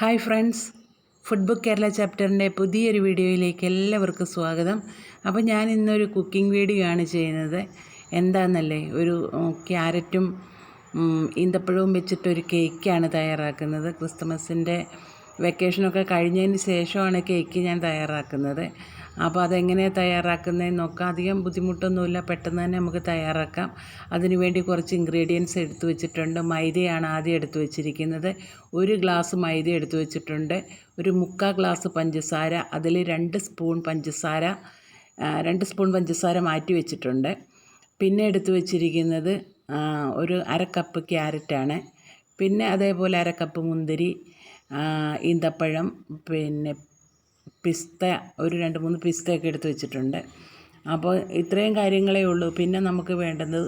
Hi friends. Food book Kerala ചാപ്റ്ററിന്റെ പുതിയൊരു വീഡിയോയിലേക്ക് എല്ലാവർക്കും സ്വാഗതം. അപ്പോൾ ഞാൻ ഇന്നൊരു കുക്കിംഗ് വീഡിയോ ആണ് ചെയ്യുന്നത്. എന്താണെന്നല്ലേ? ഒരു ക്യാരറ്റും ഈന്തപ്പഴവും വെച്ചിട്ടൊരു കേക്കാണ് തയ്യാറാക്കുന്നത്. ക്രിസ്മസിന്റെ വെക്കേഷനൊക്കെ കഴിഞ്ഞതിന് ശേഷമാണ് കേക്ക് ഞാൻ തയ്യാറാക്കുന്നത്. അപ്പോൾ അതെങ്ങനെ തയ്യാറാക്കുന്നതെന്ന് നോക്കാം. അധികം ബുദ്ധിമുട്ടൊന്നുമില്ല പെട്ടെന്ന് തന്നെ നമുക്ക് തയ്യാറാക്കാം. അതിന് വേണ്ടി കുറച്ച് ഇൻഗ്രീഡിയൻസ് എടുത്തു വെച്ചിട്ടുണ്ട്. മൈദയാണ് ആദ്യം എടുത്തു വെച്ചിരിക്കുന്നത്. ഒരു ഗ്ലാസ് മൈദ എടുത്തു വെച്ചിട്ടുണ്ട്. ഒരു മുക്കാൽ ഗ്ലാസ് പഞ്ചസാര അതിൽ രണ്ട് സ്പൂൺ പഞ്ചസാര രണ്ട് സ്പൂൺ പഞ്ചസാര മാറ്റി വെച്ചിട്ടുണ്ട്. പിന്നെ എടുത്തു വെച്ചിരിക്കുന്നത് ഒരു അര കപ്പ് ക്യാരറ്റാണ് പിന്നെ അതേപോലെ അര കപ്പ് മുന്തിരി ഈന്തപ്പഴം പിന്നെ പിസ്ത ഒരു രണ്ട് മൂന്ന് പിസ്തയൊക്കെ എടുത്ത് വെച്ചിട്ടുണ്ട്. അപ്പോൾ ഇത്രയും കാര്യങ്ങളേ ഉള്ളൂ. പിന്നെ നമുക്ക് വേണ്ടത്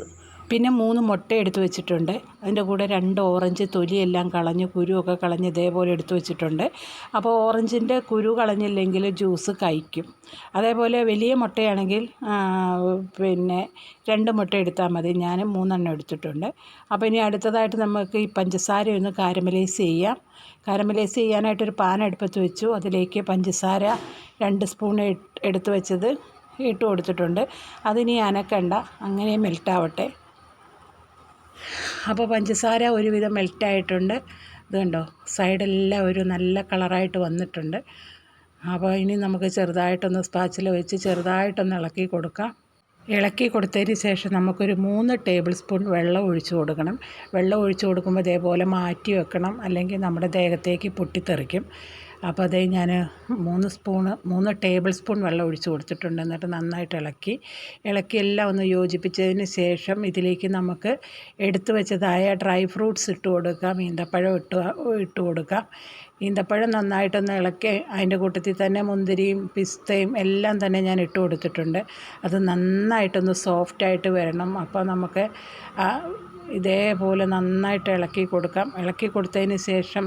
പിന്നെ മൂന്ന് മുട്ട എടുത്തു വെച്ചിട്ടുണ്ട്. അതിന്റെ കൂടെ രണ്ട് ഓറഞ്ച് തൊലിയെല്ലാം കളഞ്ഞ് കുരുവൊക്കെ കളഞ്ഞ് ഇതേപോലെ എടുത്തു വെച്ചിട്ടുണ്ട്. അപ്പോൾ ഓറഞ്ചിന്റെ കുരു കളഞ്ഞില്ലെങ്കിൽ ജ്യൂസ് കഴിക്കും. അതേപോലെ വലിയ മുട്ടയാണെങ്കിൽ പിന്നെ രണ്ട് മുട്ട എടുത്താൽ മതി. ഞാൻ മൂന്നെണ്ണം എടുത്തിട്ടുണ്ട്. അപ്പോൾ ഇനി അടുത്തതായിട്ട് നമുക്ക് ഈ പഞ്ചസാര ഒന്ന് കാരമലൈസ് ചെയ്യാം. കാരമലൈസ് ചെയ്യാനായിട്ടൊരു പാൻ അടുപ്പത്ത് വെച്ചു. അതിലേക്ക് പഞ്ചസാര രണ്ട് സ്പൂൺ എടുത്തു വെച്ചത് ഇട്ട് കൊടുത്തിട്ടുണ്ട്. അതിനി അനക്കണ്ട. അങ്ങനെ മെൽട്ടാവട്ടെ അപ്പോൾ പഞ്ചസാര ഒരുവിധം മെൽറ്റായിട്ടുണ്ട്. ഇത് കണ്ടോ? സൈഡെല്ലാം ഒരു നല്ല കളറായിട്ട് വന്നിട്ടുണ്ട്. അപ്പോൾ ഇനി നമുക്ക് ചെറുതായിട്ടൊന്ന് സ്പാച്ചിൽ വെച്ച് ചെറുതായിട്ടൊന്ന് ഇളക്കി കൊടുക്കാം. ഇളക്കി കൊടുത്തതിന് ശേഷം നമുക്കൊരു മൂന്ന് ടേബിൾ സ്പൂൺ വെള്ളം ഒഴിച്ചു കൊടുക്കണം. വെള്ളം ഒഴിച്ചു കൊടുക്കുമ്പോൾ ഇതേപോലെ മാറ്റി വെക്കണം. അല്ലെങ്കിൽ നമ്മുടെ ദേഹത്തേക്ക് പൊട്ടിത്തെറിക്കും. അപ്പോൾ അതേ ഞാൻ മൂന്ന് സ്പൂണ് മൂന്ന് ടേബിൾ സ്പൂൺ വെള്ളം ഒഴിച്ച് കൊടുത്തിട്ടുണ്ട്. എന്നിട്ട് നന്നായിട്ട് ഇളക്കി. ഇളക്കി എല്ലാം ഒന്ന് യോജിപ്പിച്ചതിന് ശേഷം ഇതിലേക്ക് നമുക്ക് എടുത്തു വെച്ചതായ ഡ്രൈ ഫ്രൂട്ട്സ് ഇട്ട് കൊടുക്കാം. ഈന്തപ്പഴം ഇട്ട് ഇട്ട് കൊടുക്കാം. ഈന്തപ്പഴം നന്നായിട്ടൊന്ന് ഇളക്കി അതിന്റെ കൂട്ടത്തിൽ തന്നെ മുന്തിരിയും പിസ്തയും എല്ലാം തന്നെ ഞാൻ ഇട്ട് കൊടുത്തിട്ടുണ്ട്. അത് നന്നായിട്ടൊന്ന് സോഫ്റ്റായിട്ട് വരണം. അപ്പോൾ നമുക്ക് ഇതേപോലെ നന്നായിട്ട് ഇളക്കി കൊടുക്കാം. ഇളക്കി കൊടുത്തതിന് ശേഷം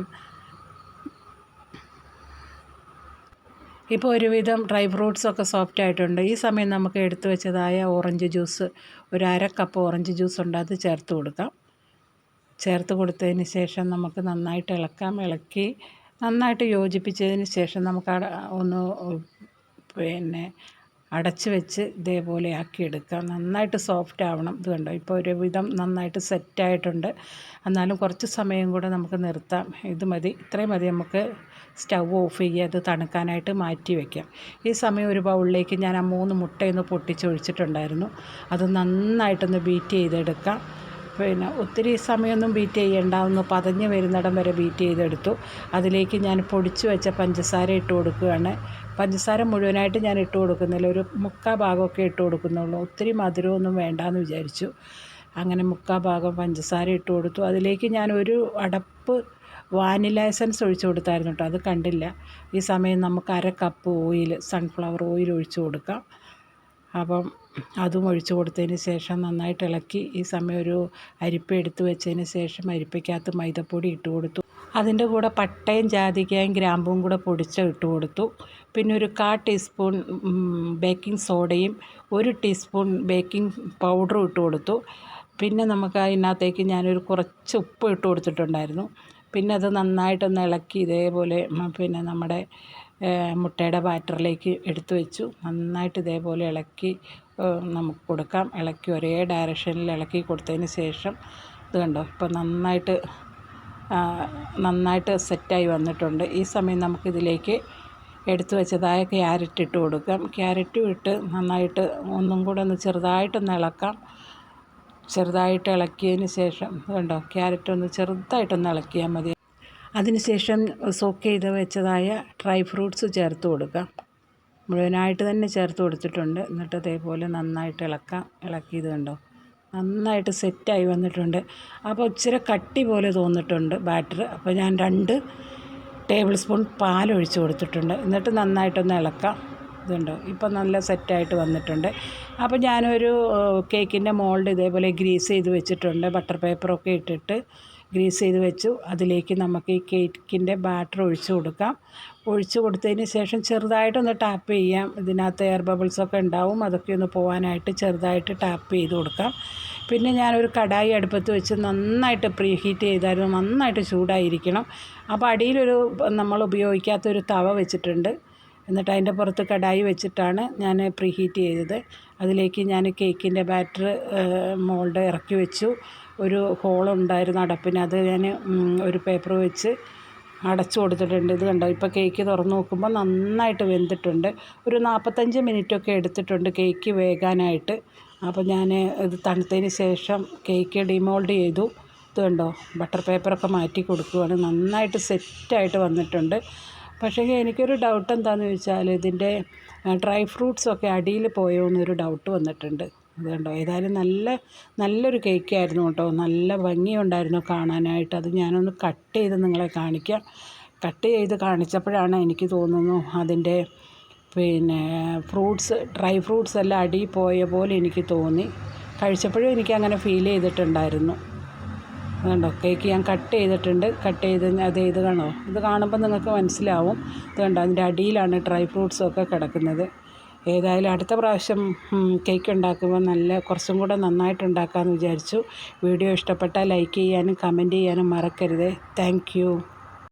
ഇപ്പോൾ ഒരുവിധം ഡ്രൈ ഫ്രൂട്ട്സൊക്കെ സോഫ്റ്റ് ആയിട്ടുണ്ട്. ഈ സമയം നമുക്ക് എടുത്തു വെച്ചതായ ഓറഞ്ച് ജ്യൂസ് ഒരു അര കപ്പ് ഓറഞ്ച് ജ്യൂസ് ഉണ്ട്. അത് ചേർത്ത് കൊടുക്കാം. ചേർത്ത് കൊടുത്തതിന് ശേഷം നമുക്ക് നന്നായിട്ട് ഇളക്കാം. ഇളക്കി നന്നായിട്ട് യോജിപ്പിച്ചതിന് ശേഷം നമുക്ക് ഒന്ന് പിന്നെ അടച്ച് വെച്ച് ഇതേപോലെ ആക്കി എടുക്കാം നന്നായിട്ട് സോഫ്റ്റ് ആവണം. ഇത് കണ്ടോ? ഇപ്പോൾ ഒരുവിധം നന്നായിട്ട് സെറ്റായിട്ടുണ്ട് എന്നാലും കുറച്ച് സമയം കൂടെ നമുക്ക് നിർത്താം. ഇത് മതി. ഇത്രയും മതി നമുക്ക് സ്റ്റൗ ഓഫ് ചെയ്യുക അത് തണുക്കാനായിട്ട് മാറ്റി വയ്ക്കാം ഈ സമയം ഒരു ബൗളിലേക്ക് ഞാൻ ആ മൂന്ന് മുട്ടയൊന്ന് പൊട്ടിച്ചൊഴിച്ചിട്ടുണ്ടായിരുന്നു. അത് നന്നായിട്ടൊന്ന് ബീറ്റ് ചെയ്തെടുക്കാം. പിന്നെ ഒത്തിരി സമയമൊന്നും ബീറ്റ് ചെയ്യേണ്ട ഒന്ന് പതഞ്ഞ് വരുന്നിടം വരെ ബീറ്റ് ചെയ്തെടുത്തു. അതിലേക്ക് ഞാൻ പൊടിച്ചു വെച്ച പഞ്ചസാര ഇട്ട് കൊടുക്കുകയാണ്. പഞ്ചസാര മുഴുവനായിട്ട് ഞാൻ ഇട്ട് കൊടുക്കുന്നില്ല. ഒരു മുക്കാ ഭാഗമൊക്കെ ഇട്ട് കൊടുക്കുന്നുള്ളൂ. ഒത്തിരി മധുരമൊന്നും വേണ്ടാന്ന് വിചാരിച്ചു. അങ്ങനെ മുക്കാ ഭാഗം പഞ്ചസാര ഇട്ട് കൊടുത്തു. അതിലേക്ക് ഞാൻ ഒരു അടപ്പ് വാനില എസൻസ് ഒഴിച്ചു കൊടുത്തായിരുന്നു കേട്ടോ. അത് കണ്ടില്ല. ഈ സമയം നമുക്ക് അര കപ്പ് ഓയിൽ സൺഫ്ലവർ ഓയിൽ ഒഴിച്ചു കൊടുക്കാം. അപ്പം അതും ഒഴിച്ചു കൊടുത്തതിന് ശേഷം നന്നായിട്ട് ഇളക്കി ഈ സമയം ഒരു അരിപ്പ എടുത്ത് വെച്ചതിന് ശേഷം അരിപ്പയ്ക്കകത്ത് മൈദപ്പൊടി ഇട്ട് കൊടുത്തു. അതിന്റെ കൂടെ പട്ടയും ജാതിക്കയും ഗ്രാമ്പും കൂടെ പൊടിച്ച് ഇട്ട് കൊടുത്തു. പിന്നെ ഒരു കാ ടീസ്പൂൺ ബേക്കിംഗ് സോഡയും ഒരു ടീസ്പൂൺ ബേക്കിംഗ് പൗഡറും ഇട്ട് കൊടുത്തു. പിന്നെ നമുക്ക് അതിനകത്തേക്ക് ഞാനൊരു കുറച്ച് ഉപ്പ് ഇട്ട് കൊടുത്തിട്ടുണ്ടായിരുന്നു. പിന്നെ അത് നന്നായിട്ടൊന്ന് ഇളക്കി ഇതേപോലെ പിന്നെ നമ്മുടെ മുട്ടയുടെ ബാറ്ററിലേക്ക് എടുത്തു വെച്ചു. നന്നായിട്ട് ഇതേപോലെ ഇളക്കി നമുക്ക് കൊടുക്കാം. ഇളക്കി ഒരേ ഡയറക്ഷനിൽ ഇളക്കി കൊടുത്തതിന് ശേഷം ഇത് കണ്ടോ ഇപ്പോൾ നന്നായിട്ട് നന്നായിട്ട് സെറ്റായി വന്നിട്ടുണ്ട്. ഈ സമയം നമുക്കിതിലേക്ക് എടുത്തു വെച്ചതായ ക്യാരറ്റ് ഇട്ട് കൊടുക്കാം. ക്യാരറ്റും ഇട്ട് നന്നായിട്ട് ഒന്നും കൂടെ ഒന്ന് ചെറുതായിട്ടൊന്ന് ഇളക്കാം. ചെറുതായിട്ട് ഇളക്കിയതിന് ശേഷം കണ്ടോ ക്യാരറ്റ് ഒന്ന് ചെറുതായിട്ടൊന്ന് ഇളക്കിയാൽ മതി. അതിനുശേഷം സോക്ക് ചെയ്ത് വെച്ചതായ ഡ്രൈ ഫ്രൂട്ട്സ് ചേർത്ത് കൊടുക്കുക മുഴുവനായിട്ട് തന്നെ ചേർത്ത് കൊടുത്തിട്ടുണ്ട്. എന്നിട്ട് അതേപോലെ നന്നായിട്ട് ഇളക്കാം. ഇളക്കിയത് കണ്ടോ? നന്നായിട്ട് സെറ്റായി വന്നിട്ടുണ്ട്. അപ്പോൾ ഇച്ചിരി കട്ടി പോലെ തോന്നിയിട്ടുണ്ട് ബാറ്റർ. അപ്പോൾ ഞാൻ രണ്ട് ടേബിൾ സ്പൂൺ പാൽ ഒഴിച്ച് കൊടുത്തിട്ടുണ്ട്. എന്നിട്ട് നന്നായിട്ടൊന്ന് ഇളക്കാം. ഇതുണ്ടോ ഇപ്പം നല്ല സെറ്റായിട്ട് വന്നിട്ടുണ്ട്. അപ്പോൾ ഞാനൊരു കേക്കിന്റെ മോൾഡ് ഇതേപോലെ ഗ്രീസ് ചെയ്ത് വെച്ചിട്ടുണ്ട്. ബട്ടർ പേപ്പറൊക്കെ ഇട്ടിട്ട് ഗ്രീസ് ചെയ്ത് വെച്ചു. അതിലേക്ക് നമുക്ക് ഈ കേക്കിന്റെ ബാറ്റർ ഒഴിച്ച് കൊടുക്കാം. ഒഴിച്ച് കൊടുത്തതിന് ശേഷം ചെറുതായിട്ടൊന്ന് ടാപ്പ് ചെയ്യാം. ഇതിനകത്ത് എയർ ബബിൾസൊക്കെ ഉണ്ടാവും. അതൊക്കെ ഒന്ന് പോകാനായിട്ട് ചെറുതായിട്ട് ടാപ്പ് ചെയ്ത് കൊടുക്കാം. പിന്നെ ഞാനൊരു കടായി അടുപ്പത്ത് വെച്ച് നന്നായിട്ട് പ്രീ ഹീറ്റ് ചെയ്തായിരുന്നു. നന്നായിട്ട് ചൂടായിരിക്കണം. അപ്പോൾ അടിയിലൊരു നമ്മൾ ഉപയോഗിക്കാത്തൊരു തവ വെച്ചിട്ടുണ്ട്. എന്നിട്ട് അതിന്റെ പുറത്ത് കടായി വെച്ചിട്ടാണ് ഞാൻ പ്രീ ഹീറ്റ് ചെയ്തത്. അതിലേക്ക് ഞാൻ കേക്കിന്റെ ബാറ്റർ മോൾഡ് ഇറക്കി വെച്ചു. ഒരു ഹോളുണ്ടായിരുന്നു അടപ്പിന്. അത് ഞാൻ ഒരു പേപ്പർ വെച്ച് അടച്ചു കൊടുത്തിട്ടുണ്ട്. ഇത് കണ്ടോ? ഇപ്പോൾ കേക്ക് തുറന്ന് നോക്കുമ്പോൾ നന്നായിട്ട് വെന്തിട്ടുണ്ട്. ഒരു നാൽപ്പത്തഞ്ച് മിനിറ്റൊക്കെ എടുത്തിട്ടുണ്ട് കേക്ക് വേകാനായിട്ട്. അപ്പോൾ ഞാൻ ഇത് തണുത്തതിന് ശേഷം കേക്ക് ഡിമോൾഡ് ചെയ്തു. ഇത് കണ്ടോ? ബട്ടർ പേപ്പറൊക്കെ മാറ്റി കൊടുക്കുകയാണ് നന്നായിട്ട് സെറ്റായിട്ട് വന്നിട്ടുണ്ട്. പക്ഷേ എനിക്കൊരു ഡൗട്ട് എന്താണെന്ന് ചോദിച്ചാൽ ഇതിന്റെ ഡ്രൈ ഫ്രൂട്ട്സൊക്കെ അടിയിൽ പോയോ എന്നൊരു ഡൗട്ട് വന്നിട്ടുണ്ട്. അത് കണ്ടോ? ഏതായാലും നല്ല നല്ലൊരു കേക്കായിരുന്നു കേട്ടോ. നല്ല ഭംഗിയുണ്ടായിരുന്നു കാണാനായിട്ട്. അത് ഞാനൊന്ന് കട്ട് ചെയ്ത് നിങ്ങളെ കാണിക്കാം. കട്ട് ചെയ്ത് കാണിച്ചപ്പോഴാണ് എനിക്ക് തോന്നുന്നു അതിന്റെ പിന്നെ ഫ്രൂട്ട്സ് ഡ്രൈ ഫ്രൂട്ട്സ് എല്ലാം അടി പോയ പോലെ എനിക്ക് തോന്നി. കഴിച്ചപ്പോഴും എനിക്ക് അങ്ങനെ ഫീൽ ചെയ്തിട്ടുണ്ടായിരുന്നു. അതുകൊണ്ടോ കേക്ക് ഞാൻ കട്ട് ചെയ്തിട്ടുണ്ട്. കട്ട് ചെയ്ത് അത് ഇത് കാണോ ഇത് കാണുമ്പോൾ നിങ്ങൾക്ക് മനസ്സിലാവും. ഇത് കണ്ടോ? അതിന്റെ അടിയിലാണ് ഡ്രൈ ഫ്രൂട്ട്സൊക്കെ കിടക്കുന്നത്. ഏതായാലും അടുത്ത പ്രാവശ്യം കേക്ക് ഉണ്ടാക്കുമ്പോൾ നല്ല കുറച്ചും കൂടെ നന്നായിട്ട് ഉണ്ടാക്കാമെന്ന് വിചാരിച്ചു. വീഡിയോ ഇഷ്ടപ്പെട്ടാൽ ലൈക്ക് ചെയ്യാനും കമന്റ് ചെയ്യാനും മറക്കരുത്. താങ്ക്